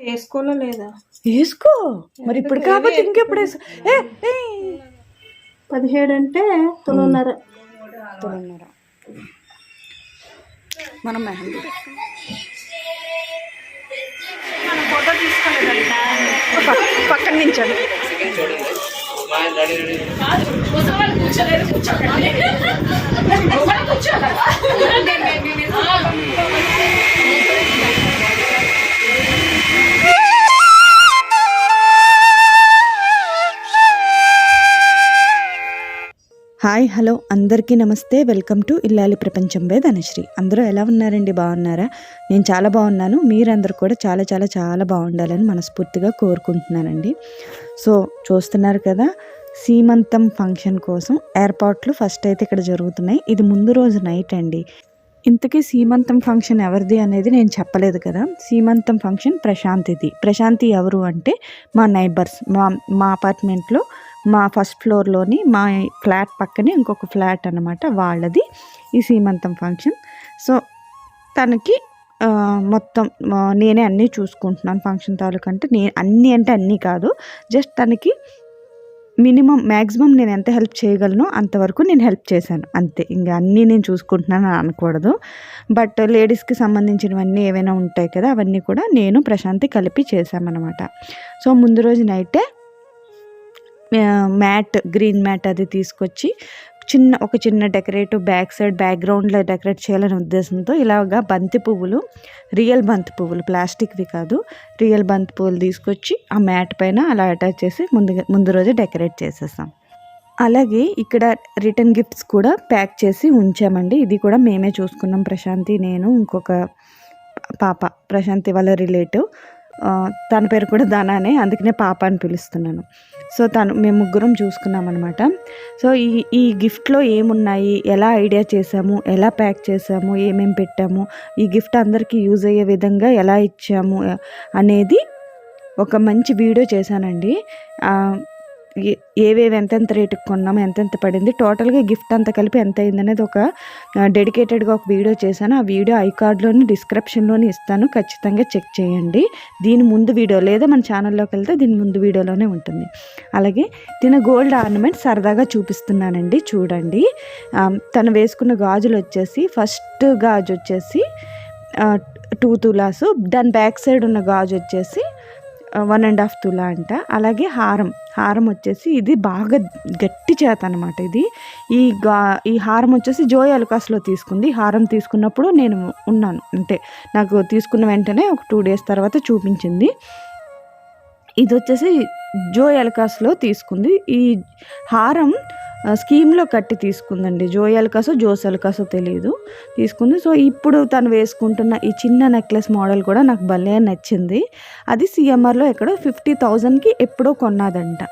వేసుకోలో లేదా? వేసుకో. మరి ఇప్పుడు కాబట్టి ఇంకెప్పుడు వేసుకో? పదిహేడు అంటే తొమ్మిదిన్నర తొమ్మిదిన్నర మనం మెహందీ ఫోటో తీసుకోలేదంట. పక్కన నించండి హాయ్ హలో. అందరికీ నమస్తే. వెల్కమ్ టు ఇల్లాలి ప్రపంచం బే ధనశ్రీ. అందరూ ఎలా ఉన్నారండి? బాగున్నారా? నేను చాలా బాగున్నాను. మీరందరూ కూడా చాలా చాలా చాలా బాగుండాలని మనస్ఫూర్తిగా కోరుకుంటున్నానండి. సో చూస్తున్నారు కదా సీమంతం ఫంక్షన్ కోసం ఏర్పాట్లు ఫస్ట్ అయితే ఇక్కడ జరుగుతున్నాయి. ఇది ముందు రోజు నైట్ అండి. ఇంతకీ సీమంతం ఫంక్షన్ ఎవరిది అనేది నేను చెప్పలేదు కదా. సీమంతం ఫంక్షన్ ప్రశాంతిది. ప్రశాంతి ఎవరు అంటే మా నైబర్స్. మా మా అపార్ట్మెంట్లో మా ఫస్ట్ ఫ్లోర్లోని మా ఫ్లాట్ పక్కనే ఇంకొక ఫ్లాట్ అనమాట వాళ్ళది ఈ సీమంతం ఫంక్షన్. సో తనకి మొత్తం నేనే అన్నీ చూసుకుంటున్నాను ఫంక్షన్ తాలూకు అంటే. నేను అన్నీ అంటే అన్నీ కాదు. జస్ట్ తనకి మినిమం మ్యాక్సిమం నేను ఎంత హెల్ప్ చేయగలను అంతవరకు నేను హెల్ప్ చేశాను. అంతే. ఇంకా అన్నీ నేను చూసుకుంటున్నాను అని అనకూడదు. బట్ లేడీస్కి సంబంధించినవన్నీ ఏవైనా ఉంటాయి కదా అవన్నీ కూడా నేను ప్రశాంతి కలిపి చేశామన్నమాట. సో ముందు రోజు నైటే మ్యాట్ గ్రీన్ మ్యాట్ అది తీసుకొచ్చి చిన్న ఒక చిన్న డెకరేటివ్ బ్యాక్ సైడ్ బ్యాక్గ్రౌండ్లో డెకరేట్ చేయాలనే ఉద్దేశంతో ఇలాగా బంతి పువ్వులు రియల్ బంతి పువ్వులు ప్లాస్టిక్వి కాదు రియల్ బంతి పువ్వులు తీసుకొచ్చి ఆ మ్యాట్ పైన అలా అటాచ్ చేసి ముందు ముందు రోజు డెకరేట్ చేసేసాం. అలాగే ఇక్కడ రిటర్న్ గిఫ్ట్స్ కూడా ప్యాక్ చేసి ఉంచామండి. ఇది కూడా మేమే చూసుకున్నాం. ప్రశాంతి నేను ఇంకొక పాప ప్రశాంతి వాళ్ళ రిలేటివ్. తన పేరు కూడా ధనానే అందుకనే పాప అని పిలుస్తున్నాను. సో తను మేము ముగ్గురం చూసుకున్నాం అనమాట సో ఈ ఈ గిఫ్ట్లో ఏమున్నాయి? ఎలా ఐడియా చేసాము ఎలా ప్యాక్ చేసాము ఏమేమి పెట్టాము? ఈ గిఫ్ట్ అందరికీ యూజ్ అయ్యే విధంగా ఎలా ఇచ్చాము? అనేది ఒక మంచి వీడియో చేశానండి. ఏవేవి ఎంతెంత రేటుకి కొన్నాం ఎంతెంత పడింది టోటల్గా గిఫ్ట్ అంతా కలిపి ఎంత అయింది అనేది ఒక డెడికేటెడ్గా ఒక వీడియో చేశాను. ఆ వీడియో ఐ కార్డ్లోని డిస్క్రిప్షన్లోని ఇస్తాను. ఖచ్చితంగా చెక్ చేయండి. దీని ముందు వీడియో లేదా మన ఛానల్లోకి వెళ్తే దీని ముందు వీడియోలోనే ఉంటుంది. అలాగే తిన గోల్డ్ ఆర్నమెంట్ సరదాగా చూపిస్తున్నానండి. చూడండి. తను వేసుకున్న గాజులు వచ్చేసి ఫస్ట్ గాజు వచ్చేసి టూ తులాసు. దాని బ్యాక్ సైడ్ ఉన్న గాజు వచ్చేసి వన్ అండ్ హాఫ్ తులా అంట. అలాగే హారం. హారం వచ్చేసి ఇది బాగా గట్టి చేత అనమాట ఇది. ఈ గా ఈ హారం వచ్చేసి జోయ్ అలకాస్లో తీసుకుంది. హారం తీసుకున్నప్పుడు నేను ఉన్నాను. అంటే నాకు తీసుకున్న వెంటనే ఒక టూ డేస్ తర్వాత చూపించింది. ఇది వచ్చేసి జోయ్ అల్కాస్లో తీసుకుంది. ఈ హారం స్కీమ్లో కట్టి తీసుకుందండి. జోయ్ అల్కాసో తెలియదు తీసుకుంది. సో ఇప్పుడు తను వేసుకుంటున్న ఈ చిన్న నెక్లెస్ మోడల్ కూడా నాకు భలే నచ్చింది. అది సిఎంఆర్లో ఎక్కడో ఫిఫ్టీ థౌజండ్కి ఎప్పుడో కొన్నాదంట.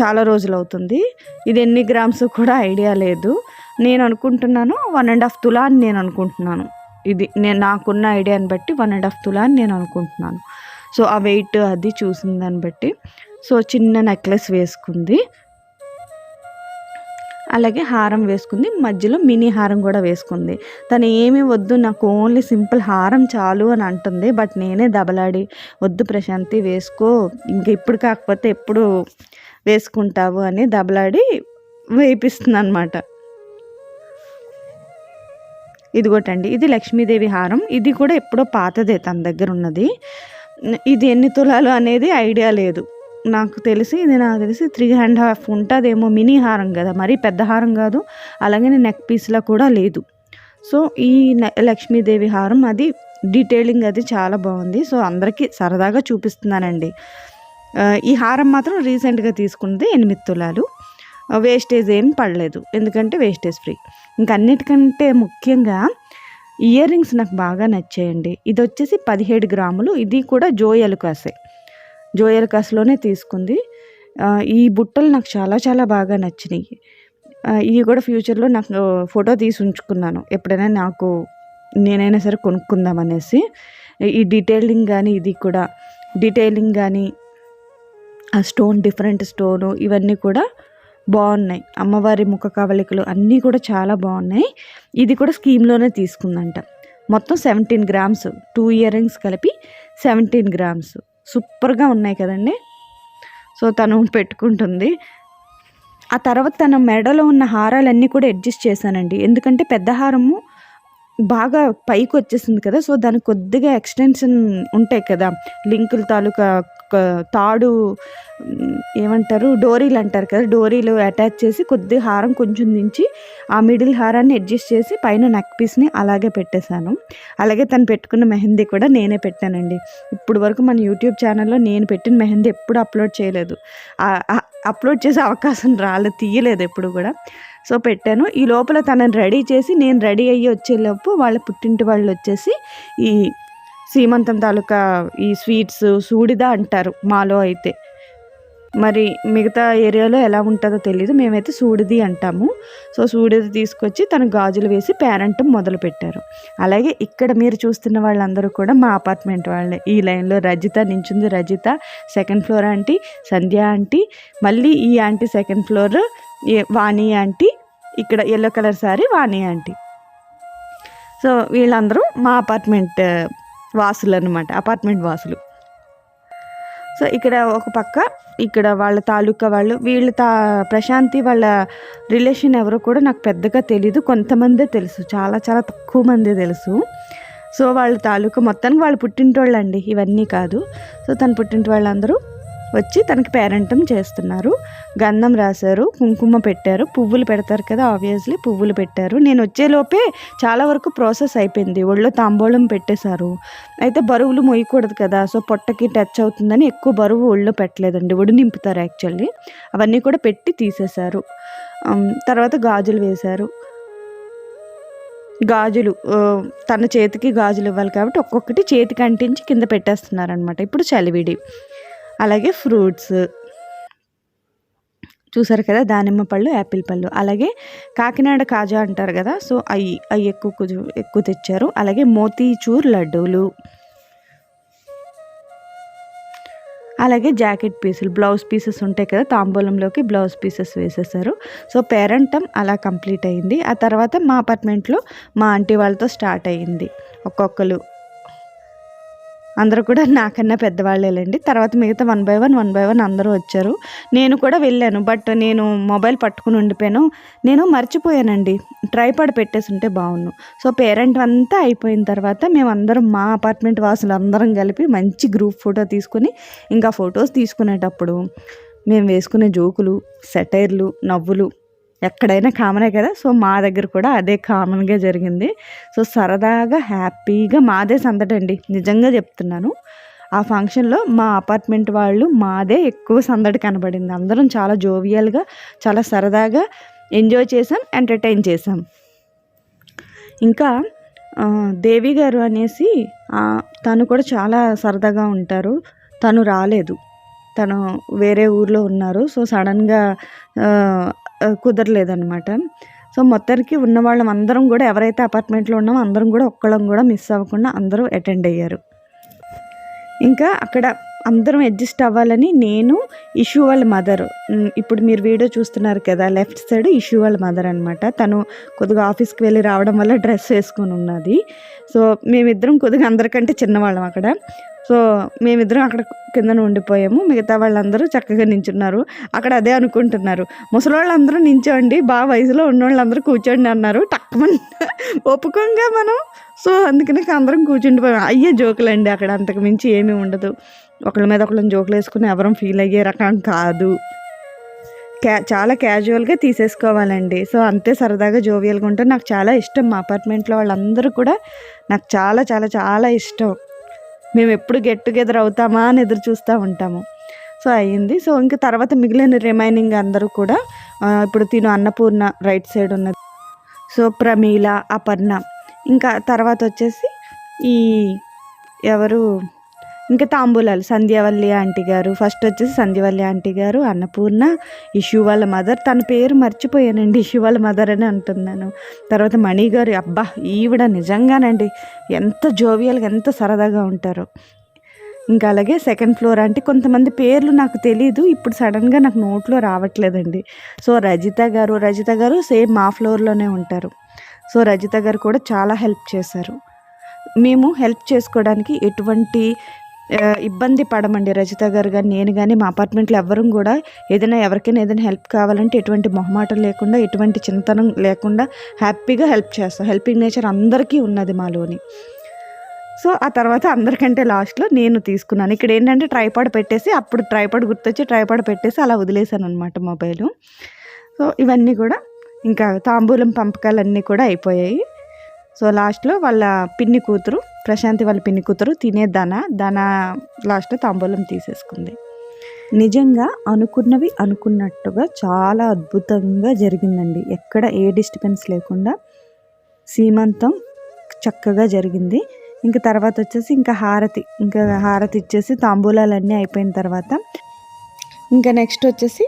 చాలా రోజులు అవుతుంది ఇది ఎన్ని గ్రామ్స్ కూడా ఐడియా లేదు. నేను అనుకుంటున్నాను వన్ అండ్ హాఫ్ తులా అని నేను అనుకుంటున్నాను. ఇది నేను నాకున్న ఐడియాని బట్టి వన్ అండ్ హాఫ్ తులా అని నేను అనుకుంటున్నాను. సో ఆ వెయిట్ అది చూసిన దాన్ని బట్టి. సో చిన్న నెక్లెస్ వేసుకుంది. అలాగే హారం వేసుకుంది. మధ్యలో మినీ హారం కూడా వేసుకుంది. తను ఏమీ వద్దు నాకు ఓన్లీ సింపుల్ హారం చాలు అని అంటుంది. బట్ నేనే దబలాడి వద్దు ప్రశాంతి వేసుకో. ఇంక ఇప్పుడు కాకపోతే ఎప్పుడు వేసుకుంటావు అని దబలాడి వేపిస్తుంది అనమాట ఇదిగోటండి ఇది లక్ష్మీదేవి హారం. ఇది కూడా ఎప్పుడో పాతదే తన దగ్గర ఉన్నది. ఇది ఎన్ని తులాలు అనేది ఐడియా లేదు. నాకు తెలిసి ఇది నాకు తెలిసి త్రీ అండ్ హాఫ్ ఉంటుందేమో మినీ హారం కదా. మరీ పెద్ద హారం కాదు. అలాగే నెక్ పీస్లా కూడా లేదు. సో ఈ లక్ష్మీదేవి హారం అది డీటెయిలింగ్ అది చాలా బాగుంది. సో అందరికీ సరదాగా చూపిస్తున్నానండి. ఈ హారం మాత్రం రీసెంట్గా తీసుకున్నది ఎనిమిది తులాలు. వేస్టేజ్ ఏం పడలేదు. ఎందుకంటే వేస్టేజ్ ఫ్రీ ఇంకా అన్నిటికంటే ముఖ్యంగా ఇయర్ రింగ్స్ నాకు బాగా నచ్చాయండి. ఇది వచ్చేసి పదిహేడు గ్రాములు. ఇది కూడా జోయలు కాసే. జోయల్కాస్లోనే తీసుకుంది. ఈ బుట్టలు నాకు చాలా చాలా బాగా నచ్చినాయి. ఇవి కూడా ఫ్యూచర్లో నాకు ఫోటో తీసి ఉంచుకున్నాను. ఎప్పుడైనా నాకు నేనైనా సరే కొనుక్కుందాం అనేసి. ఈ డీటెయిలింగ్ కానీ ఇది కూడా డీటెయిలింగ్ కానీ ఆ స్టోన్ డిఫరెంట్ స్టోను ఇవన్నీ కూడా బాగున్నాయి. అమ్మవారి ముఖ కవలికలు అన్నీ కూడా చాలా బాగున్నాయి. ఇది కూడా స్కీమ్లోనే తీసుకుందంట. మొత్తం seventeen grams two ear rings కలిపి సెవెంటీన్ గ్రామ్స్. సూపర్గా ఉన్నాయి కదండి. సో తను పెట్టుకుంటుంది. ఆ తర్వాత తన మెడలో ఉన్న హారాలన్నీ కూడా అడ్జస్ట్ చేశానండి. ఎందుకంటే పెద్ద హారము బాగా పైకి వచ్చేసింది కదా సో దానికి కొద్దిగా ఎక్స్టెన్షన్ ఉంటాయి కదా లింకుల తాలూకా తాడు ఏమంటారు డోరీలు అంటారు కదా డోరీలు అటాచ్ చేసి కొద్ది హారం కొంచెం దించి ఆ మిడిల్ హారాన్ని అడ్జస్ట్ చేసి పైన నెక్ పీస్ని అలాగే పెట్టేశాను. అలాగే తను పెట్టుకున్న మెహందీ కూడా నేనే పెట్టానండి. ఇప్పుడు వరకు మన యూట్యూబ్ ఛానల్లో నేను పెట్టిన మెహందీ ఎప్పుడు అప్లోడ్ చేయలేదు. అప్లోడ్ చేసే అవకాశం రాలేదు తీయలేదు ఎప్పుడు కూడా. సో పెట్టాను. ఈ లోపల తనని రెడీ చేసి నేను రెడీ అయ్యి వచ్చేలోపు వాళ్ళ పుట్టింటి వాళ్ళు వచ్చేసి ఈ సీమంతం తాలూకా ఈ స్వీట్స్ సూడిద అంటారు మాలో అయితే. మరి మిగతా ఏరియాలో ఎలా ఉంటుందో తెలియదు మేమైతే సూడిది అంటాము. సో సూడిది తీసుకొచ్చి తను గాజులు వేసి పేరెంట్ మొదలు పెట్టారు. అలాగే ఇక్కడ మీరు చూస్తున్న వాళ్ళందరూ కూడా మా అపార్ట్మెంట్ వాళ్ళే. ఈ లైన్లో Rajitha నించుంది. Rajitha second floor aunty Sandhya aunty మళ్ళీ ఈ ఆంటీ సెకండ్ ఫ్లోర్ ఏ- వాణి ఆంటీ ఇక్కడ yellow colour sorry Vani aunty. So వీళ్ళందరూ మా అపార్ట్మెంట్ వాసులు అనమాట అపార్ట్మెంట్ వాసులు. సో ఇక్కడ ఒక పక్క ఇక్కడ వాళ్ళ తాలూకా వాళ్ళు వీళ్ళ తా ప్రశాంతి వాళ్ళ రిలేషన్ ఎవరో కూడా నాకు పెద్దగా తెలీదు కొంతమందే తెలుసు చాలా చాలా తక్కువ మందే తెలుసు. సో వాళ్ళ తాలూకా మొత్తానికి వాళ్ళు పుట్టింటోళ్ళు ఇవన్నీ కాదు. సో తను పుట్టింటి వాళ్ళందరూ వచ్చి తనకి పేరెంటం చేస్తున్నారు. గంధం రాశారు కుంకుమ పెట్టారు పువ్వులు పెడతారు కదా ఆబ్వియస్లీ పువ్వులు పెట్టారు. నేను వచ్చేలోపే చాలా వరకు ప్రాసెస్ అయిపోయింది. ఒళ్ళో తాంబూలం పెట్టేశారు. అయితే బరువులు మొయ్యకూడదు కదా సో పొట్టకి టచ్ అవుతుందని ఎక్కువ బరువు ఒళ్ళో పెట్టలేదండి. ఒడి నింపుతారు యాక్చువల్లీ అవన్నీ కూడా పెట్టి తీసేశారు. తర్వాత గాజులు వేశారు. గాజులు తన చేతికి గాజులు ఇవ్వాలి కాబట్టి ఒక్కొక్కటి చేతికి అంటించి కింద పెట్టేస్తున్నారనమాట ఇప్పుడు చలివిడి. అలాగే ఫ్రూట్స్. చూసారు కదా దానిమ్మ పళ్ళు యాపిల్ పళ్ళు. అలాగే కాకినాడ కాజా అంటారు కదా సో అవి అవి ఎక్కువ ఎక్కువ తెచ్చారు. అలాగే మోతీచూర్ లడ్డూలు. అలాగే జాకెట్ పీసులు బ్లౌజ్ పీసెస్ ఉంటాయి కదా తాంబూలంలోకి బ్లౌజ్ పీసెస్ వేసేసారు. సో పేరెంటం అలా కంప్లీట్ అయింది. ఆ తర్వాత మా అపార్ట్మెంట్లో మా ఆంటీ వాళ్ళతో స్టార్ట్ అయ్యింది ఒక్కొక్కరు. అందరూ కూడా నాకన్నా పెద్దవాళ్ళేలేండి. తర్వాత మిగతా one by one one by one అందరూ వచ్చారు. నేను కూడా వెళ్ళాను. బట్ నేను మొబైల్ పట్టుకుని ఉండిపోయాను. నేను మర్చిపోయానండి. ట్రైపాడ్ పెట్టేసి ఉంటే బాగుండు సో పేరెంట్ అంతా అయిపోయిన తర్వాత మేమందరం మా అపార్ట్మెంట్ వాసులు అందరం కలిపి మంచి గ్రూప్ ఫోటో తీసుకొని ఇంకా ఫొటోస్ తీసుకునేటప్పుడు మేము వేసుకునే జోకులు సెటైర్లు నవ్వులు ఎక్కడైనా కామనే కదా? సో మా దగ్గర కూడా అదే కామన్గా జరిగింది. సో సరదాగా హ్యాపీగా మాదే సందడండి నిజంగా చెప్తున్నాను. ఆ ఫంక్షన్లో మా అపార్ట్మెంట్ వాళ్ళు మాదే ఎక్కువ సందడి కనబడింది. అందరం చాలా జోవియల్గా చాలా సరదాగా ఎంజాయ్ చేసాం ఎంటర్టైన్ చేసాం ఇంకా దేవి గారు అనేసి తను కూడా చాలా సరదాగా ఉంటారు. తను రాలేదు. తను వేరే ఊర్లో ఉన్నారు. సో సడన్గా కుదరలేదనమాట కుదరలేదన్నమాట. సో మొత్తానికి ఉన్న వాళ్ళం అందరం కూడా ఎవరైతే అపార్ట్మెంట్లో ఉన్నామో అందరం కూడా ఒక్కళ్ళం కూడా మిస్ అవ్వకుండా అందరూ అటెండ్ అయ్యారు. ఇంకా అక్కడ అందరం అడ్జస్ట్ అవ్వాలని నేను ఇష్యూ వాళ్ళ మదర్. ఇప్పుడు మీరు వీడియో చూస్తున్నారు కదా లెఫ్ట్ సైడ్ ఇష్యూ వాళ్ళ మదర్ అనమాట తను కొద్దిగా ఆఫీస్కి వెళ్ళి రావడం వల్ల డ్రెస్ వేసుకొని ఉన్నది. సో మేమిద్దరం కొద్దిగా అందరికంటే చిన్నవాళ్ళం అక్కడ. సో మేమిద్దరం అక్కడ కింద ఉండిపోయాము. మిగతా వాళ్ళందరూ చక్కగా నించున్నారు. అక్కడ అదే అనుకుంటున్నారు. ముసలి నించోండి బాగా వయసులో ఉన్న వాళ్ళందరూ కూర్చోండి అన్నారు. టక్కమని ఒప్పుకోంగా మనం. సో అందుకనే అందరం కూర్చుండిపోయాం. అయ్యే జోకులండి అక్కడ అంతకు మించి ఏమీ ఉండదు. ఒకళ్ళ మీద ఒకళ్ళని జోకులు వేసుకుని ఎవరం ఫీల్ అయ్యే రకం కాదు. క్యా చాలా క్యాజువల్గా తీసేసుకోవాలండి. సో అంతే సరదాగా జోవియల్గా ఉంటే నాకు చాలా ఇష్టం. మా అపార్ట్మెంట్లో వాళ్ళందరూ కూడా నాకు చాలా చాలా చాలా ఇష్టం. మేము ఎప్పుడు గెట్ టుగెదర్ అవుతామా అని ఎదురు చూస్తూ ఉంటాము. సో అయ్యింది. సో ఇంకా తర్వాత మిగిలిన రిమైనింగ్ అందరూ కూడా ఇప్పుడు తిను అన్నపూర్ణ రైట్ సైడ్ ఉన్నది. సో ప్రమీల అపర్ణ. ఇంకా తర్వాత వచ్చేసి ఈ ఎవరు ఇంకా తాంబూలాలు. సంధ్యావల్లి ఆంటీ గారు ఫస్ట్ వచ్చేసి సంధ్యవల్లి ఆంటీ గారు అన్నపూర్ణ ఇష్యూ వాళ్ళ మదర్. తన పేరు మర్చిపోయానండి ఇష్యూ వాళ్ళ మదర్ అని అంటున్నాను. తర్వాత మణి గారు అబ్బా ఈవిడ నిజంగానండి ఎంత జోవియల్గా ఎంత సరదాగా ఉంటారో. ఇంకా అలాగే సెకండ్ ఫ్లోర్ అంటే కొంతమంది పేర్లు నాకు తెలియదు ఇప్పుడు సడన్గా నాకు నోట్లో రావట్లేదండి. సో రజిత గారు రజిత గారు సేమ్ మా ఫ్లోర్లోనే ఉంటారు. సో రజిత గారు కూడా చాలా హెల్ప్ చేశారు. మేము హెల్ప్ చేసుకోవడానికి ఎటువంటి ఇబ్బంది పడమండి. రజిత గారు కానీ నేను కానీ మా అపార్ట్మెంట్లో ఎవ్వరం కూడా ఏదైనా ఎవరికైనా ఏదైనా హెల్ప్ కావాలంటే ఎటువంటి మొహమాటం లేకుండా ఎటువంటి చింతనం లేకుండా హ్యాపీగా హెల్ప్ చేస్తాం. హెల్పింగ్ నేచర్ అందరికీ ఉన్నది మాలోని. సో ఆ తర్వాత అందరికంటే లాస్ట్లో నేను తీసుకున్నాను. ఇక్కడ ఏంటంటే ట్రైపాడ్ పెట్టేసి అప్పుడు ట్రైపాడ్ గుర్తొచ్చి ట్రైపాడ్ పెట్టేసి అలా వదిలేశాను అనమాట మొబైలు. సో ఇవన్నీ కూడా ఇంకా తాంబూలం పంపకాలన్నీ కూడా అయిపోయాయి. సో లాస్ట్లో వాళ్ళ పిన్ని కూతురు ప్రశాంతి వాళ్ళ పిన్ని కూతురు తినే దన దన లాస్ట్లో తాంబూలం తీసేసుకుంది. నిజంగా అనుకున్నవి అనుకున్నట్టుగా చాలా అద్భుతంగా జరిగిందండి. ఎక్కడ ఏ డిస్టర్బెన్స్ లేకుండా సీమంతం చక్కగా జరిగింది. ఇంకా తర్వాత వచ్చేసి ఇంకా హారతి ఇంకా హారతి ఇచ్చేసి తాంబూలాలన్నీ అయిపోయిన తర్వాత ఇంకా నెక్స్ట్ వచ్చేసి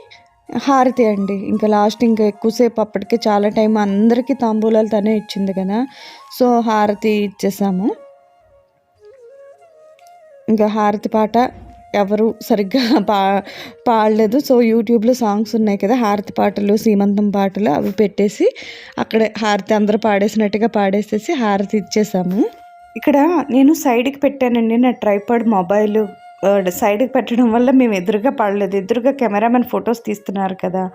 హారతి అండి. ఇంకా లాస్ట్ ఇంకా ఎక్కువసేపు అప్పటికే చాలా టైం అందరికీ తాంబూలాలు తనే ఇచ్చింది కదా. సో హారతి ఇచ్చేసాము. ఇంకా హారతి పాట ఎవరు సరిగ్గా పా పాడలేదు. సో యూట్యూబ్లో సాంగ్స్ ఉన్నాయి కదా హారతి పాటలు సీమంతం పాటలు అవి పెట్టేసి అక్కడ హారతి అందరూ పాడేసినట్టుగా పాడేసేసి హారతి ఇచ్చేసాము. ఇక్కడ నేను సైడ్కి పెట్టానండి నా ట్రైపాడ్ మొబైల్. సైడ్కి పెట్టడం వల్ల మేము ఎదురుగా పడలేదు. ఎదురుగా కెమెరామెన్ ఫొటోస్ తీస్తున్నారు కదా.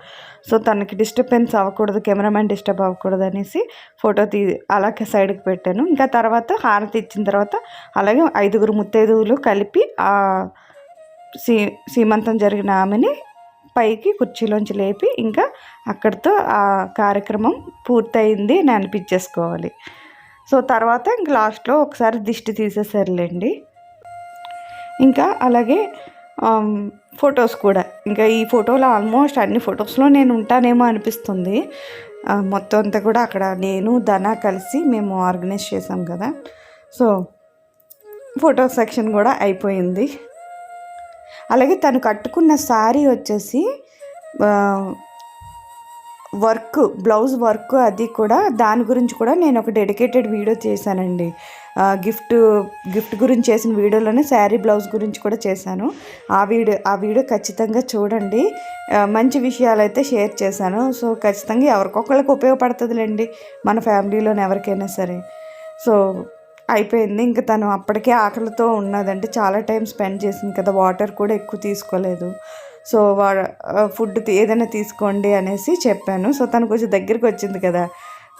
సో తనకి డిస్టర్బెన్స్ అవ్వకూడదు కెమెరామెన్ డిస్టర్బ్ అవ్వకూడదు అనేసి ఫోటో తీ అలా సైడ్కి పెట్టాను. ఇంకా తర్వాత హారతి ఇచ్చిన తర్వాత అలాగే ఐదుగురు ముత్తైదువులు కలిపి ఆ సీ సీమంతం జరిగిన ఆమెని పైకి కుర్చీలోంచి లేపి ఇంకా అక్కడితో ఆ కార్యక్రమం పూర్తయింది అని అనిపించేసుకోవాలి. సో తర్వాత ఇంక లాస్ట్లో ఒకసారి దిష్టి తీసేసారులేండి ఇంకా అలాగే ఫొటోస్ కూడా. ఇంకా ఈ ఫోటోలో ఆల్మోస్ట్ అన్ని ఫొటోస్లో నేను ఉంటానేమో అనిపిస్తుంది. మొత్తం అంతా కూడా అక్కడ నేను ధన కలిసి మేము ఆర్గనైజ్ చేసాం కదా. సో ఫోటో సెక్షన్ కూడా అయిపోయింది. అలాగే తను కట్టుకున్న శారీ వచ్చేసి వర్క్ బ్లౌజ్ వర్క్ అది కూడా దాని గురించి కూడా నేను ఒక డెడికేటెడ్ వీడియో చేశానండి. గిఫ్ట్ గిఫ్ట్ గురించి చేసిన వీడియోలోనే శారీ బ్లౌజ్ గురించి కూడా చేశాను. ఆ వీడియో ఆ వీడియో ఖచ్చితంగా చూడండి. మంచి విషయాలు అయితే షేర్ చేశాను. సో ఖచ్చితంగా ఎవరికొకళ్ళకి ఉపయోగపడుతుందిలేండి మన ఫ్యామిలీలోని ఎవరికైనా సరే. సో అయిపోయింది. ఇంకా తను అప్పటికే ఆకలితో ఉన్నదంటే చాలా టైం స్పెండ్ చేసింది కదా వాటర్ కూడా ఎక్కువ తీసుకోలేదు. సో వా ఫుడ్ ఏదైనా తీసుకోండి అనేసి చెప్పాను. సో తను కొంచెం దగ్గరికి వచ్చింది కదా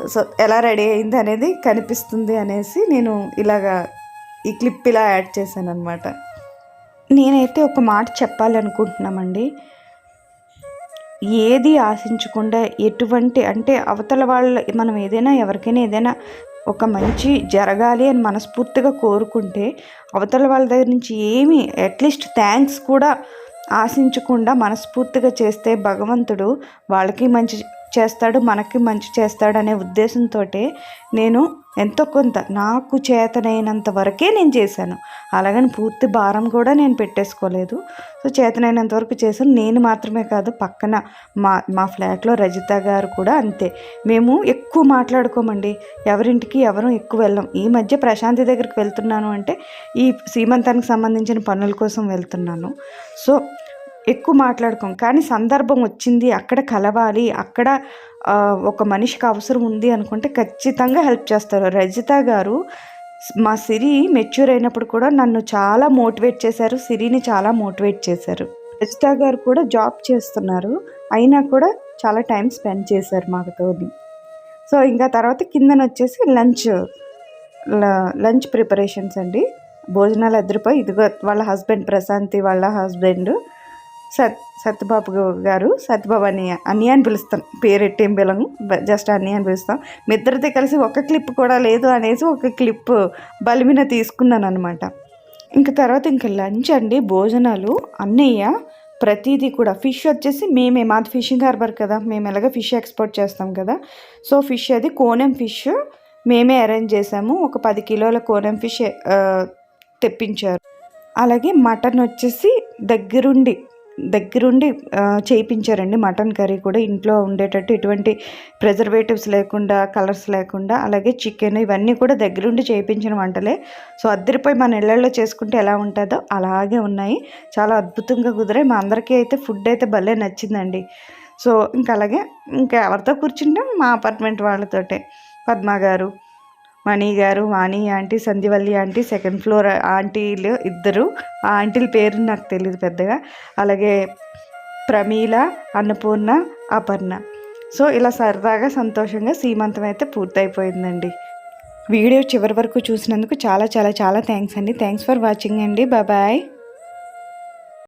సో ఎలా రెడీ అయింది అనేది కనిపిస్తుంది అనేసి నేను ఇలాగా ఈ క్లిప్ ఇలా యాడ్ చేశాను అనమాట నేనైతే ఒక మాట చెప్పాలనుకుంటున్నామండి. ఏది ఆశించకుండా ఎటువంటి అంటే అవతల వాళ్ళ మనం ఏదైనా ఎవరికైనా ఏదైనా ఒక మంచి జరగాలి అని మనస్ఫూర్తిగా కోరుకుంటే అవతల వాళ్ళ దగ్గర నుంచి ఏమి అట్లీస్ట్ థ్యాంక్స్ కూడా ఆశించకుండా మనస్ఫూర్తిగా చేస్తే భగవంతుడు వాళ్ళకి మంచి చేస్తాడు మనకి మంచి చేస్తాడు అనే ఉద్దేశంతో నేను ఎంతో కొంత నాకు చేతనైనంత వరకే నేను చేశాను. అలాగని పూర్తి భారం కూడా నేను పెట్టేసుకోలేదు. సో చేతనైనంత వరకు చేశాను. నేను మాత్రమే కాదు పక్కన మా మా ఫ్లాట్లో రజిత గారు కూడా అంతే. మేము ఎక్కువ మాట్లాడుకోమండి. ఎవరింటికి ఎవరు ఎక్కువ వెళ్ళం. ఈ మధ్య ప్రశాంతి దగ్గరికి వెళ్తున్నాను అంటే ఈ సీమంతానికి సంబంధించిన పనుల కోసం వెళ్తున్నాను. సో ఎక్కువ మాట్లాడుకోం కానీ సందర్భం వచ్చింది అక్కడ కలవాలి అక్కడ ఒక మనిషికి అవసరం ఉంది అనుకుంటే ఖచ్చితంగా హెల్ప్ చేస్తారు. రజిత గారు మా సిరి మెచ్యూర్ అయినప్పుడు కూడా నన్ను చాలా మోటివేట్ చేశారు సిరిని చాలా మోటివేట్ చేశారు. రజిత గారు కూడా జాబ్ చేస్తున్నారు అయినా కూడా చాలా టైం స్పెండ్ చేశారు మాతోని. సో ఇంకా తర్వాత కిందన వచ్చేసి లంచ్ లంచ్ ప్రిపరేషన్స్ అండి. భోజనాలు ఎదురుపోయి ఇదిగో వాళ్ళ హస్బెండ్ ప్రశాంతి వాళ్ళ హస్బెండ్ సత్ సత్యబాబు గారు సత్యబాబు అని అని అని పిలుస్తాం. పేరెట్టేం పిలము జస్ట్ అని అని పిలుస్తాం. మీ ఇద్దరితో కలిసి ఒక క్లిప్ కూడా లేదు అనేసి ఒక క్లిప్ బలిమిన తీసుకున్నాను అనమాట ఇంక తర్వాత ఇంక లంచ్ అండి భోజనాలు. అన్నయ్య ప్రతిదీ కూడా ఫిష్ వచ్చేసి మేమే మాది ఫిషింగ్ హార్బర్ కదా మేము ఎలాగ ఫిష్ ఎక్స్పోర్ట్ చేస్తాం కదా. సో ఫిష్ అది కోనెం ఫిష్ మేమే అరేంజ్ చేసాము. ఒక పది కిలోల కోనెం ఫిష్ తెప్పించారు. అలాగే మటన్ వచ్చేసి దగ్గరుండి దగ్గరుండి చేయించారండి మటన్ కర్రీ కూడా ఇంట్లో ఉండేటట్టు ఎటువంటి ప్రిజర్వేటివ్స్ లేకుండా కలర్స్ లేకుండా అలాగే చికెన్ ఇవన్నీ కూడా దగ్గరుండి చేయించిన వంటలే. సో అద్దరిపోయి మన ఇళ్ళల్లో చేసుకుంటే ఎలా ఉంటుందో అలాగే ఉన్నాయి. చాలా అద్భుతంగా కుదిరాయి. మా అందరికీ అయితే ఫుడ్ అయితే భలే నచ్చిందండి. సో ఇంకా అలాగే ఇంకా ఎవరితో కూర్చుంటాం? మా అపార్ట్మెంట్ వాళ్ళతోటే. పద్మ గారు మణి గారు Vani aunty Sandhyavalli aunty second floor ఆంటీలు ఇద్దరు. ఆ ఆంటీల పేరు నాకు తెలియదు పెద్దగా. అలాగే ప్రమీల అన్నపూర్ణ అపర్ణ. సో ఇలా సరదాగా సంతోషంగా సీమంతం అయితే పూర్తయిపోయిందండి. వీడియో చివరి వరకు చూసినందుకు చాలా చాలా చాలా థ్యాంక్స్ అండి. థ్యాంక్స్ ఫర్ వాచింగ్ అండి. బాయ్.